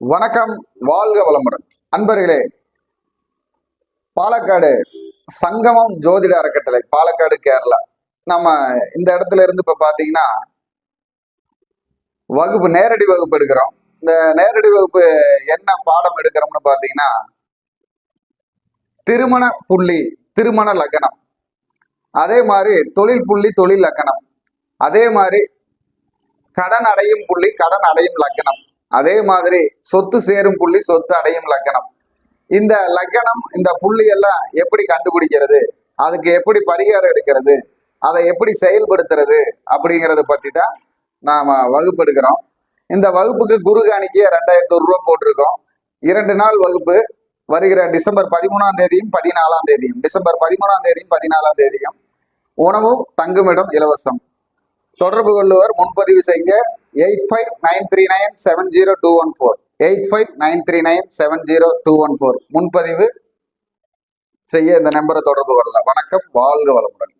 வணக்கம் வாழ்க வளமுடன். அன்பர்களே பாலக்காடு சங்கமம் ஜோதிட அறக்கட்டளை பாலக்காடு கேரளா. நம்ம இந்த இடத்துல இருந்து இப்ப பாத்தீங்கன்னா வகுப்பு நேரடி வகுப்பு எடுக்கிறோம். இந்த நேரடி வகுப்பு என்ன பாடம் எடுக்கிறோம்னு பாத்தீங்கன்னா திருமண புள்ளி திருமண லக்கணம் அதே மாதிரி தொழில் புள்ளி தொழில் லக்கணம் அதே மாதிரி கடன் அடையும் புள்ளி கடன் அடையும் லக்கணம் அதே மாதிரி சொத்து சேரும் புள்ளி சொத்து அடையும் லக்கணம். இந்த லக்கணம் இந்த புள்ளி எல்லாம் எப்படி கண்டுபிடிக்கிறது? அதுக்கு எப்படி பரிகாரம் எடுக்கிறது? அதை எப்படி செயல்படுத்துறது? அப்படிங்கிறத பற்றி தான் நாம் வகுப்பு எடுக்கிறோம் இந்த வகுப்புக்கு குரு காணிக்கைய ரெண்டாயிரத்தி ஒரு ரூபா போட்டிருக்கோம். இரண்டு நாள் வகுப்பு வருகிற டிசம்பர் பதிமூணாம் தேதியும் பதினாலாம் தேதியும். டிசம்பர் பதிமூணாம் தேதியும் பதினாலாம் தேதியும். உணவும் தங்குமிடம் இலவசம். தொடர்பு கொள்ளுவர் முன்பதிவு செய்ய eight five nine three nine seven zero two one four eight five nine three nine seven zero two one four முன்பதிவு செய்ய இந்த நம்பரை தொடர்பு கொள்ளலாம். வணக்கம். வாழ்க வளமுடன்.